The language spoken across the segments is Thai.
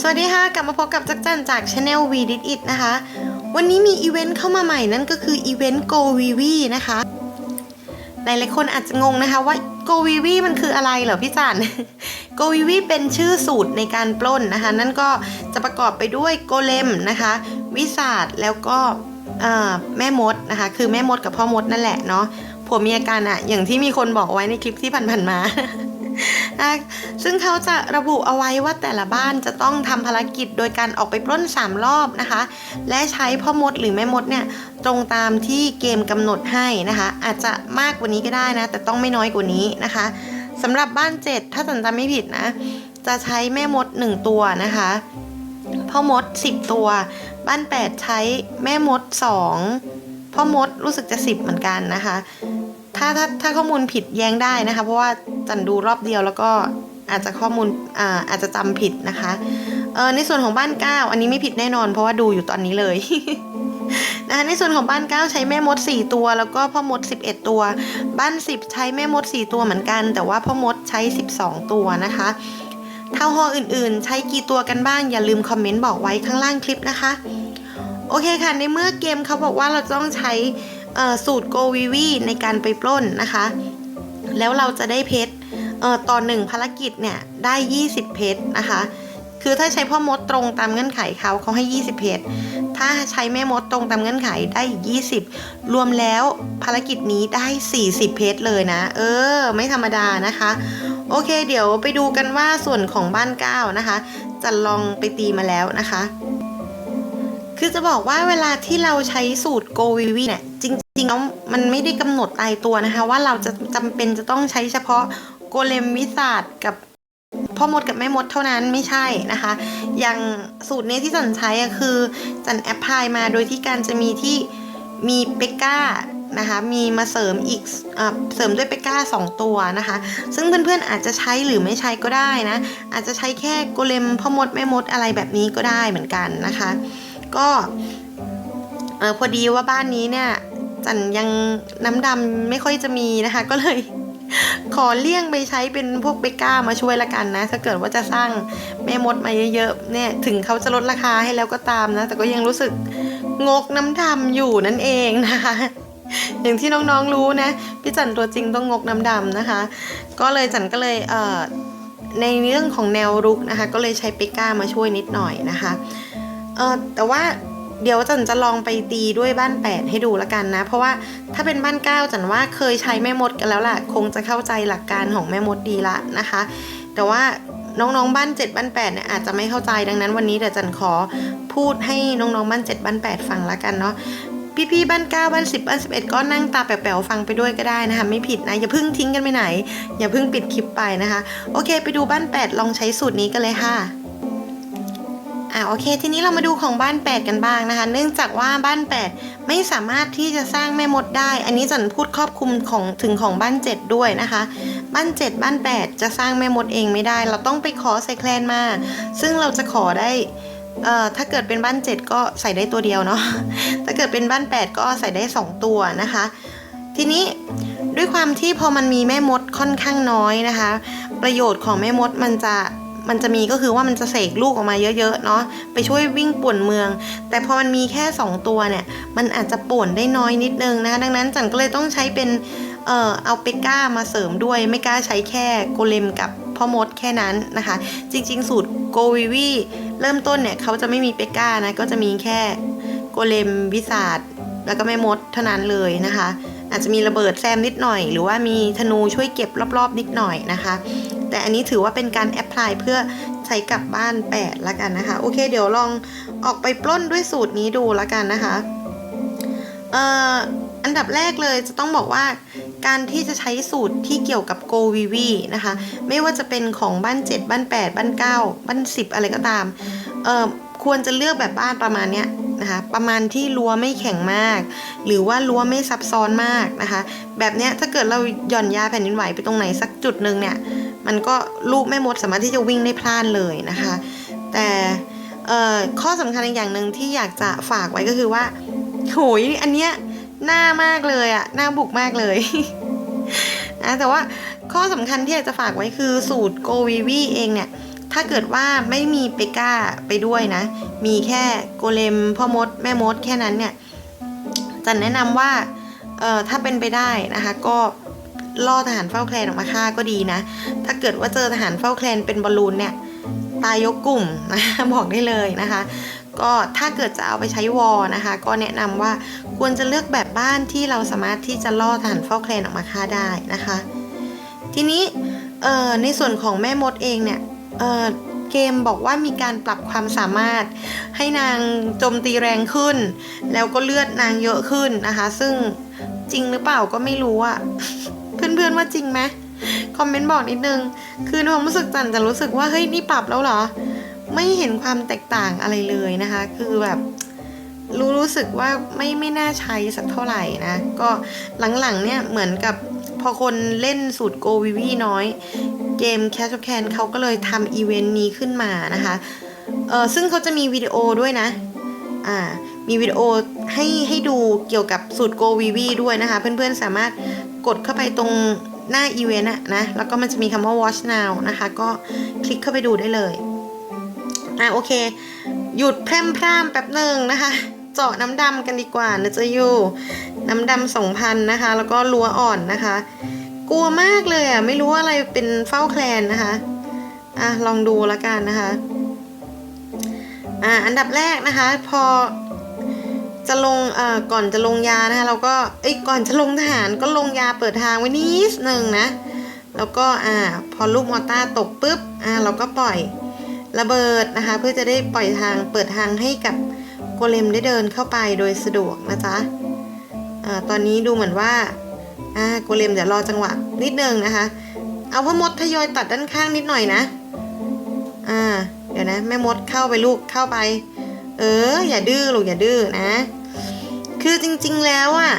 สวัสดีค่ะ กลับมาพบกับจักรจันจาก Channel v d i t It นะคะ วันนี้มีอีเวนต์เข้ามาใหม่นั่นก็คืออีเวนต์ Go v v นะคะ หลายๆคนอาจจะงงนะคะว่า Go v v มันคืออะไรเหรอพี่จัน Go v v เป็นชื่อสูตรในการปล้นนะคะ นั่นก็จะประกอบไปด้วยโกเลมนะคะ วิสาดแล้วก็แม่มดนะคะ คือแม่มดกับพ่อมดนั่นแหละเนาะผัวเมียกันอะอย่างที่มีคนบอกไว้ในคลิปที่ผ่านๆมา ซึ่งเขาจะระบุเอาไว้ว่าแต่ละบ้านจะต้องทำภารกิจโดยการออกไปปล้น 3 รอบนะคะ และใช้พ่อมดหรือแม่มดเนี่ยตรงตามที่เกมกำหนดให้นะคะ อาจจะมากกว่านี้ก็ได้นะ แต่ต้องไม่น้อยกว่านี้นะคะสำหรับบ้าน 7 ถ้าสันจำไม่ผิดนะ จะใช้แม่มด 1 ตัวนะคะพ่อมด 10 ตัว บ้าน 8 ใช้แม่มด 2พ่อมดรู้สึกจะ 10 เหมือนกันนะคะ ถ้าถ้าถ้าข้อมูลผิดแย้งได้นะคะ เพราะว่าจันดูรอบเดียวแล้วก็อาจจะข้อมูลอ่าอาจจะจำผิดนะคะเออในส่วนของบ้าน9อันนี้ไม่ผิดแน่นอน เพราะว่าดูอยู่ตอนนี้เลยนะคะในส่วนของบ้าน 9 ใช้แม่มด 4 ตัว แล้วก็พ่อมด 11 ตัว บ้าน 10 ใช้แม่มด 4 ตัวเหมือนกัน แต่ว่าพ่อมดใช้ 12 ตัวนะคะเท่าหออื่นๆ ใช้กี่ตัวกันบ้างอย่าลืมคอมเมนต์บอกไว้ข้างล่างคลิปนะคะ โอเคค่ะ ในเมื่อเกมเขาบอกว่าเราต้องใช้ สูตรโกวีวีในการไปปล้นนะคะ แล้วเราจะได้เพชรเอ่อต่อหนึ่งภารกิจเนี่ยได้ 20 เพชรนะคะ คือถ้าใช้พ่อมดตรงตามเงื่อนไขเขาเขาให้ 20 เพชรถ้าใช้แม่มดตรงตามเงื่อนไขได้20 รวมแล้วภารกิจนี้ได้ 40 เพชรเลยนะ เออ ไม่ธรรมดานะคะ โอเค เดี๋ยวไปดูกันว่าส่วนของบ้านก้านะคะ จะลองไปตีมาแล้วนะคะ คือจะบอกว่าเวลาที่เราใช้สูตร Go v v เนี่ยจริง ๆแล้วมันไม่ได้กำหนดตายตัวนะคะ ว่าเราจะจำเป็นจะต้องใช้เฉพาะโกเลมวิสาดกับพ่อมดกับแม่มดเท่านั้นไม่ใช่นะคะ อย่างสูตรนี้ที่จันใช้คือจันแอปพลายมาโดยที่การจะมีที่มีเปกก้านะคะมีมาเสริมอีกอเสริมด้วยเปกก้า 2 ตัวนะคะ ซึ่งเพื่อนๆอาจจะใช้หรือไม่ใช้ก็ได้นะ อาจจะใช้แค่โกเลมพ่อมดแม่มดอะไรแบบนี้ก็ได้เหมือนกันนะคะ ก็พอดีว่าบ้านนี้เนี่ย จันยังน้ำดำไม่ค่อยจะมีนะคะ ก็เลย ขอเลี่ยงไปใช้เป็นพวกเบก้ามาช่วยละกันนะ ถ้าเกิดว่าจะสร้างแม่มดมาเยอะๆเนี่ยถึงเขาจะลดราคาให้แล้วก็ตามนะ แต่ก็ยังรู้สึกงกน้ำดำอยู่นั่นเองนะคะอย่างที่น้องๆรู้นะพี่จันตัวจริงต้องงกน้ำดำนะคะ ก็เลยจันก็เลยเอ่อในเรื่องของแนวรุกนะคะ ก็เลยใช้เปก้ามาช่วยนิดหน่อยนะคะเออแต่ว่า เดี๋ยวจันจะลองไปตีด้วยบ้าน 8 ให้ดูละกันนะ เพราะว่าถ้าเป็นบ้าน 9 จันว่าเคยใช้แม่มดกันแล้วล่ะ คงจะเข้าใจหลักการของแม่มดดีละนะคะ แต่ว่าน้องๆบ้าน 7 บ้าน8เนี่ยอาจจะไม่เข้าใจดังนั้นวันนี้เดี๋ยวจันขอพูดให้น้องๆบ้าน 7 บ้าน 8 ฟังละกันเนาะพี่ๆบ้าน9บ้าน10บ้าน11ก็นั่งตาแป๋วๆฟังไปด้วยก็ได้นะคะ ไม่ผิดนะ อย่าเพิ่งทิ้งกันไปไหน อย่าเพิ่งปิดคลิปไปนะคะ โอเค ไปดูบ้าน8ลองใช้สูตรนี้กันเลยค่ะ อ่าโอเค ทีนี้เรามาดูของบ้าน 8 กันบ้างนะคะ เนื่องจากว่าบ้าน 8 ไม่สามารถที่จะสร้างแม่มดได้ อันนี้จันพูดครอบคลุมของถึงของบ้าน 7 ด้วยนะคะ บ้าน 7 บ้าน 8 จะสร้างแม่มดเองไม่ได้ เราต้องไปขอใส่แคลนมา ซึ่งเราจะขอได้เอ่อถ้าเกิดเป็นบ้าน 7 ก็ใส่ได้ตัวเดียวเนาะ ถ้าเกิดเป็นบ้าน 8 ก็ใส่ได้ 2 ตัวนะคะ ทีนี้ด้วยความที่พอมันมีแม่มดค่อนข้างน้อยนะคะ ประโยชน์ของแม่มดมันจะ มันจะมีก็คือว่ามันจะเสกลูกออกมาเยอะๆเนาะไปช่วยวิ่งป่วนเมือง แต่พอมันมีแค่ 2 ตัวเนี่ย มันอาจจะป่วนได้น้อยนิดนึงนะคะดังนั้นจันก็เลยต้องใช้เป็นเอ่อเอาเปก้ามาเสริมด้วยไม่กล้าใช้แค่โกเลมกับพ่อมดแค่นั้นนะคะ จริงๆ สูตรโกวิวีเริ่มต้นเนี่ยเขาจะไม่มีเปก้านะก็จะมีแค่โกเลมวิสาดแล้วก็แม่มดเท่านั้นเลยนะคะ อาจจะมีระเบิดแซมนิดหน่อย หรือว่ามีธนูช่วยเก็บรอบๆ นิดหน่อยนะคะ แต่อันนี้ถือว่าเป็นการแอพพลายเพื่อใช้กับบ้าน8ละกันนะคะ โอเค เดี๋ยวลองออกไปปล้นด้วยสูตรนี้ดูละกันนะคะเอ่ออันดับแรกเลยจะต้องบอกว่าการที่จะใช้สูตรที่เกี่ยวกับ Go v v นะคะ ไม่ว่าจะเป็นของบ้าน 7 บ้าน 8 บ้าน 9 บ้าน 10 อะไรก็ตามเอ่อควรจะเลือกแบบบ้านประมาณเนี้ยนะคะประมาณที่รั้วไม่แข็งมาก หรือว่ารั้วไม่ซับซ้อนมากนะคะ แบบเนี้ยถ้าเกิดเราหย่อนยาแผ่นดินไหวไปตรงไหนสักจุดหนึ่งเนี่ย มันก็ลูกแม่มดสามารถที่จะวิ่งได้พล่านเลยนะคะ แต่เอ่อข้อสำคัญอีกอย่างหนึ่งที่อยากจะฝากไว้ก็คือว่าโหยอันเนี้ยหน้ามากเลยอะหน้าบุกมากเลยนะแต่ว่าข้อสำคัญที่อยากจะฝากไว้คือสูตรโกวีวีเองเนี่ย ถ้าเกิดว่าไม่มีเปก้าไปด้วยนะ มีแค่โกเลมพ่อมด แม่มดแค่นั้นเนี่ยจันแนะนำว่าเอ่อถ้าเป็นไปได้นะคะ ก็ ล่อทหารเฝ้าแคลนออกมาฆ่าก็ดีนะ ถ้าเกิดว่าเจอทหารเฝ้าแคลนเป็นบอลลูนเนี่ย ตายยกกลุ่มนะบอกได้เลยนะคะ ก็ถ้าเกิดจะเอาไปใช้วอลนะคะ ก็แนะนำว่าควรจะเลือกแบบบ้านที่เราสามารถที่จะล่อทหารเฝ้าแคลนออกมาฆ่าได้นะคะ ทีนี้เอ่อในส่วนของแม่มดเองเนี่ยเอ่อเกมบอกว่ามีการปรับความสามารถให้นางโจมตีแรงขึ้น แล้วก็เลือดนางเยอะขึ้นนะคะ ซึ่งจริงหรือเปล่าก็ไม่รู้อะ เพื่อนๆว่าจริงไหมคอมเมนต์บอกนิดนึง คือความรู้สึกจันจะรู้สึกว่าเฮ้ยนี่ปรับแล้วเหรอ ไม่เห็นความแตกต่างอะไรเลยนะคะ คือแบบรู้รู้สึกว่าไม่ไม่น่าใช้สักเท่าไหร่นะ ก็หลังๆเนี่ยเหมือนกับพอคนเล่นสูตรโกวิวีน้อย เกม Cash of Can เขาก็เลยทำอีเวนต์นี้ขึ้นมานะคะเออซึ่งเขาจะมีวิดีโอด้วยนะ อ่า มีวิดีโอให้ให้ดูเกี่ยวกับสูตรโกวีวีด้วยนะคะ เพื่อนๆสามารถ กดเข้าไปตรงหน้าอีเวนต์อะนะ แล้วก็มันจะมีคำว่า watch now นะคะ ก็คลิกเข้าไปดูได้เลย อะโอเค หยุดแพร่มพร่ามแป๊บหนึ่งนะคะ เจาะน้ำดำกันดีกว่านะจะอยู่ น้ำดำสองพันนะคะ แล้วก็ลัวอ่อนนะคะ กลัวมากเลยอะ ไม่รู้ว่าอะไรเป็นเฝ้าแคลนนะคะ อะลองดูแล้วกันนะคะ อะอันดับแรกนะคะ พอ จะลงเอ่อก่อนจะลงยานะคะเราก็เอ้ยก่อนจะลงทหารก็ลงยาเปิดทางไว้นิดหนึ่งนะแล้วก็อ่าพอลูกมอต้าตกปุ๊บอ่าเราก็ปล่อยระเบิดนะคะเพื่อจะได้ปล่อยทางเปิดทางให้กับโกเลมได้เดินเข้าไปโดยสะดวกนะจ๊ะอ่าตอนนี้ดูเหมือนว่าอ่าโกเลมเดี๋ยวรอจังหวะนิดนึงนะคะ เอาพ่อมดทยอยตัดด้านข้างนิดหน่อยนะอ่าเดี๋ยวนะแม่มดเข้าไปลูกเข้าไป เออ อย่าดื้อลูกอย่าดื้อนะ คือจริงๆแล้วอะ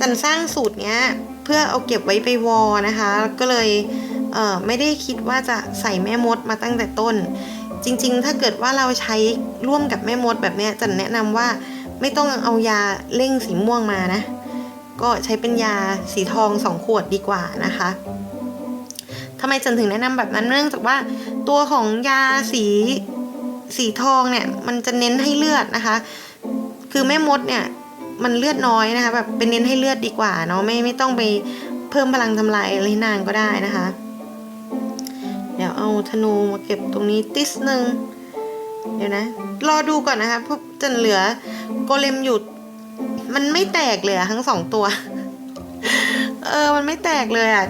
จันสร้างสูตรเนี้ย เพื่อเอาเก็บไว้ไปวอนะคะ ก็เลยเออไม่ได้คิดว่าจะใส่แม่มดมาตั้งแต่ต้น จริงๆ ถ้าเกิดว่าเราใช้ร่วมกับแม่มดแบบเนี้ยจันแนะนำว่าไม่ต้องเอายาเร่งสีม่วงมานะ ก็ใช้เป็นยาสีทองสองขวดดีกว่านะคะทำไมจันถึงแนะนำแบบนั้นเนื่องจากว่าตัวของยาสี สีทองเนี่ยมันจะเน้นให้เลือดนะคะ คือแม่มดเนี่ยมันเลือดน้อยนะคะแบบเป็นเน้นให้เลือดดีกว่าเนาะไม่ไม่ต้องไปเพิ่มพลังทำลายอะไรนางก็ได้นะคะ เดี๋ยวเอาธนูมาเก็บตรงนี้ติสหนึ่งเดี๋ยวนะ รอดูก่อนนะคะเพราะจนเหลือโกเลมอยู่มันไม่แตกเลยอะทั้งสองตัว เออ มันไม่แตกเลยอะ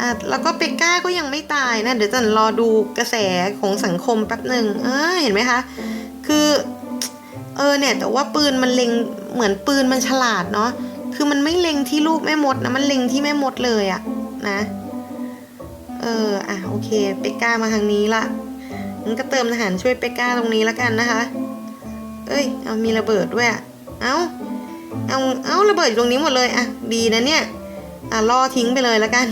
อะแล้วก็เปกก้าก็ยังไม่ตายนะ เดี๋ยวจันรอดูกระแสของสังคมแป๊บหนึ่งเออเห็นไหมคะ คือเออเนี่ยแต่ว่าปืนมันเล็งเหมือนปืนมันฉลาดเนาะคือมันไม่เล็งที่ลูกแม่มดนะมันเล็งที่แม่มดเลยอะนะเอออะโอเคเปกก้ามาทางนี้ละงั้นก็เติมทหารช่วยเปกก้าตรงนี้แล้วกันนะคะ เอ้ยเอามีระเบิดด้วยอะเอาเอาเอาระเบิดอยู่ตรงนี้หมดเลยอะดีนะเนี่ยอะล่อทิ้งไปเลยแล้วกัน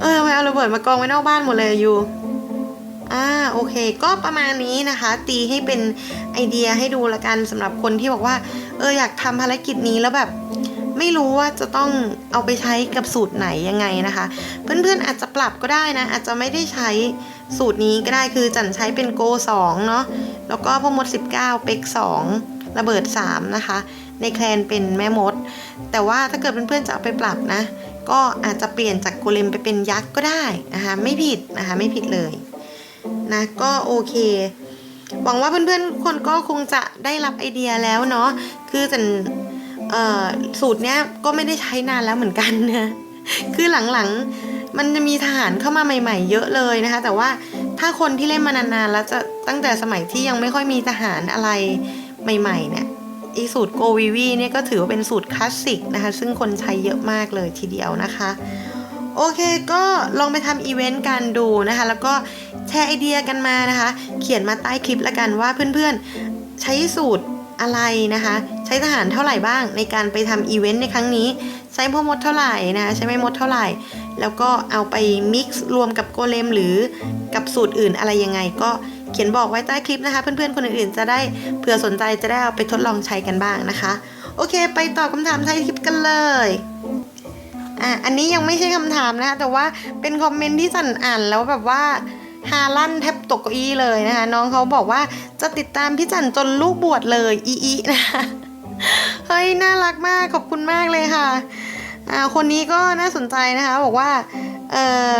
เออไมเอาระเบิดมากองไว้นอกบ้านหมดเลยอะอยู่อ่าโอเค ก็ประมาณนี้นะคะ ตีให้เป็นไอเดียให้ดูละกันสำหรับคนที่บอกว่า เอออยากทำภารกิจนี้แล้วแบบ ไม่รู้ว่าจะต้องเอาไปใช้กับสูตรไหนยังไงนะคะ เพื่อนๆอาจจะปรับก็ได้นะ อาจจะไม่ได้ใช้สูตรนี้ก็ได้คือจันใช้เป็นโก 2 เนาะแล้วก็พ่อมด 19 เป็ก 2 ระเบิด 3 นะคะ ในแคลนเป็นแม่มด แต่ว่าถ้าเกิดเพื่อนๆจะเอาไปปรับนะ ก็อาจจะเปลี่ยนจากโกเลมไปเป็นยักษ์ก็ได้นะคะไม่ผิดนะคะไม่ผิดเลยนะก็โอเค หวังว่าเพื่อนๆทุกคนก็คงจะได้รับไอเดียแล้วเนาะคือจันสูตรเนี้ยก็ไม่ได้ใช้นานแล้วเหมือนกันนะคือหลังๆมันจะมีทหารเข้ามาใหม่ ๆ เยอะเลยนะคะ แต่ว่าถ้าคนที่เล่นมานานๆแล้วจะตั้งแต่สมัยที่ยังไม่ค่อยมีทหารอะไรใหม่ ๆ เนี่ย อีสูตรโกวีวีเนี่ยก็ถือว่าเป็นสูตรคลาสสิกนะคะ ซึ่งคนใช้เยอะมากเลยทีเดียวนะคะ โอเคก็ลองไปทำอีเวนต์กันดูนะคะ แล้วก็แชร์ไอเดียกันมานะคะ เขียนมาใต้คลิปละกันว่าเพื่อนๆ ใช้สูตรอะไรนะคะ ใช้ทหารเท่าไหร่บ้างในการไปทำอีเวนต์ในครั้งนี้ ใช้พ่อมดเท่าไหร่นะคะใช้ไม่มดเท่าไหร่ แล้วก็เอาไปมิกซ์รวมกับโกเลมหรือกับสูตรอื่นอะไรยังไงก็ เขียนบอกไว้ใต้คลิปนะคะ เพื่อนๆคนอื่นๆ จะได้เผื่อสนใจจะได้เอาไปทดลองใช้กันบ้างนะคะ โอเค ไปตอบคำถามใต้คลิปกันเลยอะอันนี้ยังไม่ใช่คำถามนะคะแต่ว่าเป็นคอมเมนต์ที่สันอ่านแล้วแบบว่าฮาลั่นแทบตกเก้าอี้เลยนะคะ น้องเขาบอกว่าจะติดตามพี่จันจนลูกบวชเลยอีอีนะคะเฮ้ยน่ารักมากขอบคุณมากเลยค่ะอ่าคนนี้ก็น่าสนใจนะคะ บอกว่าเอ่อ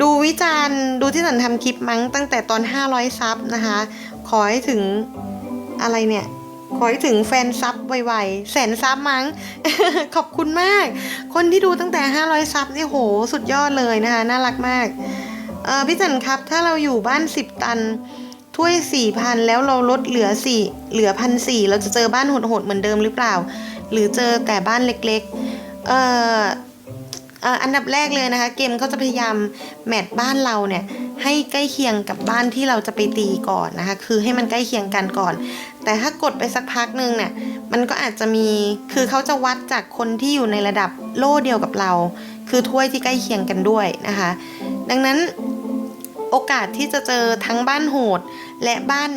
ดูวิจารณ์ดูที่สันทำคลิปมั้งตั้งแต่ตอน 500 ซับนะคะ ขอให้ถึงอะไรเนี่ย ขอให้ถึงแฟนซับไวๆ แสนซับมั้ง ขอบคุณมาก คนที่ดูตั้งแต่ 500 ซับนี่โห สุดยอดเลยนะคะ น่ารักมากเออพี่จันครับ ถ้าเราอยู่บ้าน 10 ตัน ถ้วยสี่พันแล้วเราลดเหลือสี่เหลือพันสี่เราจะเจอบ้านโหดๆเหมือนเดิมหรือเปล่า หรือเจอแต่บ้านเล็ก ๆ เอ่อ อันดับแรกเลยนะคะ เกมเขาจะพยายามแมทบ้านเราเนี่ยให้ใกล้เคียงกับบ้านที่เราจะไปตีก่อนนะคะ คือให้มันใกล้เคียงกันก่อน แต่ถ้ากดไปสักพักหนึ่งเนี่ยมันก็อาจจะมีคือเขาจะวัดจากคนที่อยู่ในระดับโล่เดียวกับเรา คือถ้วยที่ใกล้เคียงกันด้วยนะคะ ดังนั้นโอกาสที่จะเจอทั้งบ้านโหดและบ้าน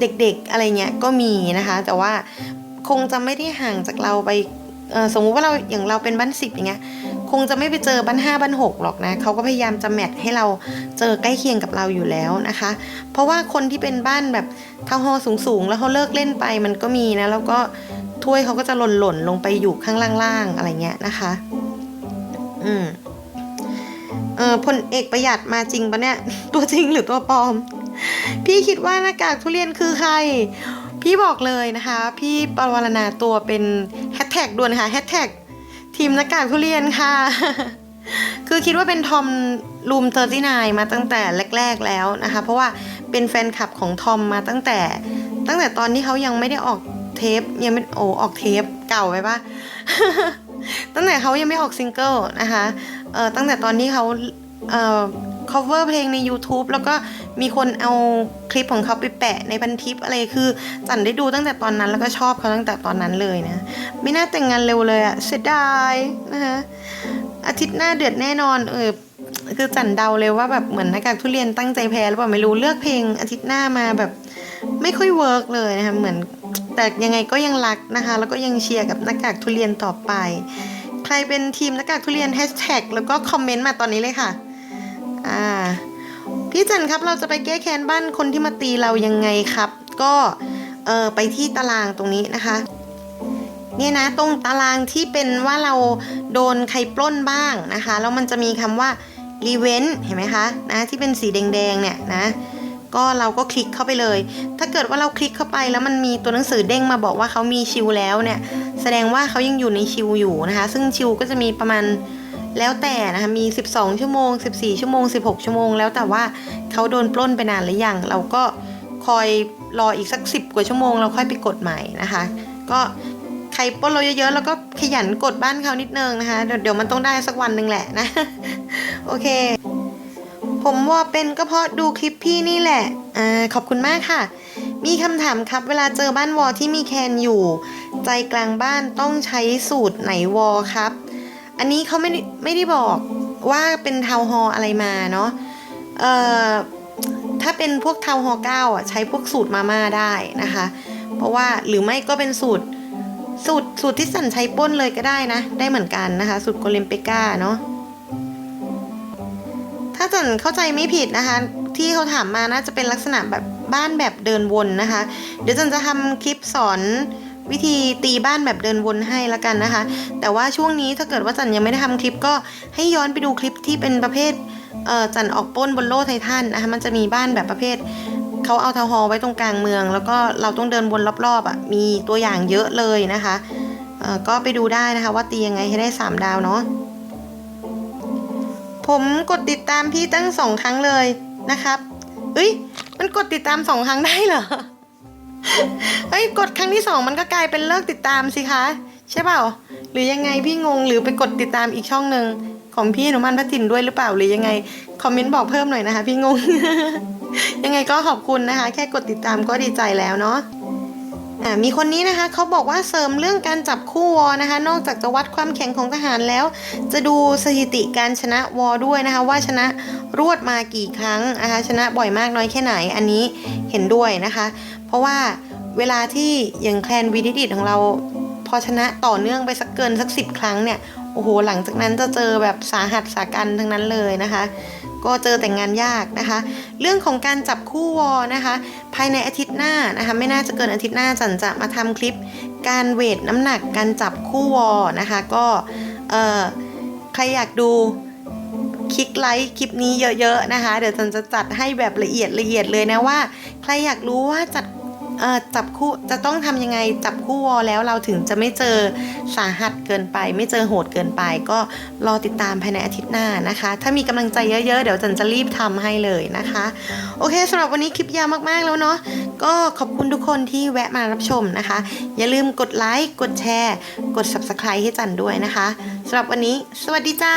เด็กๆอะไรเงี้ยก็มีนะคะ แต่ว่าคงจะไม่ได้ห่างจากเราไปสมมุติว่าเราอย่างเราเป็นบ้านสิบอย่างเงี้ย คงจะไม่ไปเจอบ้านห้าบ้านหกหรอกนะเขาก็พยายามจะแมทให้เราเจอใกล้เคียงกับเราอยู่แล้วนะคะ เพราะว่าคนที่เป็นบ้านแบบทาวน์ฮอลสูงๆ แล้วเขาเลิกเล่นไปมันก็มีนะแล้วก็ถ้วยเขาก็จะหล่นๆลงไปอยู่ข้างล่างๆอะไรเงี้ยนะคะ อืมเออพลเอกประหยัดมาจริงปะเนี่ย ตัวจริงหรือตัวปลอม พี่คิดว่าหน้ากากทุเรียนคือใคร พี่บอกเลยนะคะ พี่ปรวารณาตัวเป็นแฮชแท็กด่วนค่ะแฮชแท็ก ทีมหน้ากากทุเรียนค่ะ คือคิดว่าเป็นทอมรูมเตอร์ที่นมาตั้งแต่แรก ๆแล้วนะคะ เพราะว่าเป็นแฟนคลับของทอมมาตั้งแต่ ตั้งแต่ตอนที่เขายังไม่ได้ออกเทปยังไม่โอ้ออกเทปเก่าไปปะตั้งแต่เขายังไม่ออกซิงเกิลนะคะเอ่อตั้งแต่ตอนที่เขาเอ่อ cover เพลงใน YouTube แล้วก็มีคนเอาคลิปของเขาไปแปะในพันทิปอะไรคือจันได้ดูตั้งแต่ตอนนั้นแล้วก็ชอบเขาตั้งแต่ตอนนั้นเลยนะ ไม่น่าแต่งงานเร็วเลยอะเสียดายนะคะอาทิตย์หน้าเดือดแน่นอนเออคือจันเดาเลยว่าแบบเหมือนน้ากากทุเรียนตั้งใจแพ้หรือเปล่าไม่รู้เลือกเพลงอาทิตย์หน้ามาแบบไม่ค่อยเวิร์กเลยนะคะเหมือนแต่ยังไงก็ยังรักนะคะ แล้วก็ยังเชียร์กับหน้ากากทุเรียนต่อไป ใครเป็นทีมหน้ากากทุเรียนแฮชแท็กแล้วก็คอมเมนต์มาตอนนี้เลยค่ะ อ่าพี่จันครับเราจะไปแก้แค้นบ้านคนที่มาตีเรายังไงครับ ก็เออไปที่ตารางตรงนี้นะคะ เนี่ยนะตรงตารางที่เป็นว่าเราโดนใครปล้นบ้างนะคะแล้วมันจะมีคำว่ารีเวนเห็นไหมคะนะที่เป็นสีแดงๆเนี่ยนะก็เราก็คลิกเข้าไปเลย ถ้าเกิดว่าเราคลิกเข้าไปแล้วมันมีตัวหนังสือเด้งมาบอกว่าเขามีชิวแล้วเนี่ย แสดงว่าเขายังอยู่ในชิวอยู่นะคะ ซึ่งชิวก็จะมีประมาณ แล้วแต่นะคะมี 12 ชั่วโมง 14 ชั่วโมง 16 ชั่วโมง แล้วแต่ว่าเขาโดนปล้นไปนานหรือยัง เราก็คอยรออีกสัก 10 กว่าชั่วโมงเราค่อยไปกดใหม่นะคะ ก็ใครปล้นเราเยอะๆ แล้วก็ขยันกดบ้านเขานิดนึงนะคะ เดี๋ยวมันต้องได้สักวันหนึ่งแหละนะ โอเค ผมว่าเป็นก็เพราะดูคลิปพี่นี่แหละอ่าขอบคุณมากค่ะ มีคำถามครับเวลาเจอบ้านวอที่มีแคนอยู่ ใจกลางบ้านต้องใช้สูตรไหนวอครับ อันนี้เขาไม่ไม่ได้บอกว่าเป็นทาวฮออะไรมาเนาะเอ่อถ้าเป็นพวกทาวฮอเก้าอะใช้พวกสูตรมาม่าได้นะคะ เพราะว่าหรือไม่ก็เป็นสูตรสูตรสูตรที่สันใช้ป้นเลยก็ได้นะ ได้เหมือนกันนะคะ สูตรโกเลมเปกาเนาะถ้าจันเข้าใจไม่ผิดนะคะ ที่เขาถามมาน่าจะเป็นลักษณะแบบบ้านแบบเดินวนนะคะ เดี๋ยวจันจะทำคลิปสอน วิธีตีบ้านแบบเดินวนให้ละกันนะคะ แต่ว่าช่วงนี้ถ้าเกิดว่าจันยังไม่ได้ทำคลิปก็ให้ย้อนไปดูคลิปที่เป็นประเภทเจันออกป้นบนโลไททันนะคะมันจะมีบ้านแบบประเภทเขาเอาทาวฮอลไว้ตรงกลางเมือง แล้วก็เราต้องเดินวนรอบๆอะมีตัวอย่างเยอะเลยนะคะก็ไปดูได้นะคะว่าตียังไงให้ได้สามดาวเนาะผมกดติดตามพี่ตั้งสองครั้งเลยนะครับเอ้ยมันกดติดตามสองครั้งได้เหรอ เฮ้ยกดครั้งที่สองมันก็กลายเป็นเลิกติดตามสิคะใช่เปล่า หรือยังไงพี่งงหรือไปกดติดตามอีกช่องหนึ่งของพี่หนุมันพัทินด้วยหรือเปล่าหรือยังไงคอมเมนต์บอกเพิ่มหน่อยนะคะ พี่งง ยังไงก็ขอบคุณนะคะ แค่กดติดตามก็ดีใจแล้วเนาะ มีคนนี้นะคะเขาบอกว่าเสริมเรื่องการจับคู่วอนะคะ นอกจากจะวัดความแข็งของทหารแล้ว จะดูสถิติการชนะวอด้วยนะคะ ว่าชนะรวดมากี่ครั้งนะคะชนะบ่อยมากน้อยแค่ไหนอันนี้เห็นด้วยนะคะ เพราะว่าเวลาที่อย่างแคลนวีดิดิตของเราพอชนะต่อเนื่องไปสักเกินสักสิบครั้งเนี่ยโอ้โหหลังจากนั้นจะเจอแบบสาหัสสากันทั้งนั้นเลยนะคะ ก็เจอแต่งงานยากนะคะ เรื่องของการจับคู่วอนะคะ ภายในอาทิตย์หน้านะคะไม่น่าจะเกินอาทิตย์หน้าจันจะมาทำคลิป การเวทน้ำหนักการจับคู่วอนะคะ ก็เออใครอยากดูคลิกไลค์คลิปนี้เยอะๆนะคะ เดี๋ยวจันจะจัดให้แบบละเอียดละเอียดเลยนะว่า ใครอยากรู้ว่าจัด เออจับคู่จะต้องทำยังไงจับคู่วอแล้วเราถึงจะไม่เจอสาหัสเกินไป ไม่เจอโหดเกินไป ก็รอติดตามภายในอาทิตย์หน้านะคะ ถ้ามีกำลังใจเยอะๆ เดี๋ยวจันจะรีบทำให้เลยนะคะ โอเคสำหรับวันนี้คลิปยาวมากๆแล้วเนาะก็ขอบคุณทุกคนที่แวะมารับชมนะคะ อย่าลืมกดไลค์กดแชร์ กด subscribe ให้จันด้วยนะคะสำหรับวันนี้ สวัสดีจ้า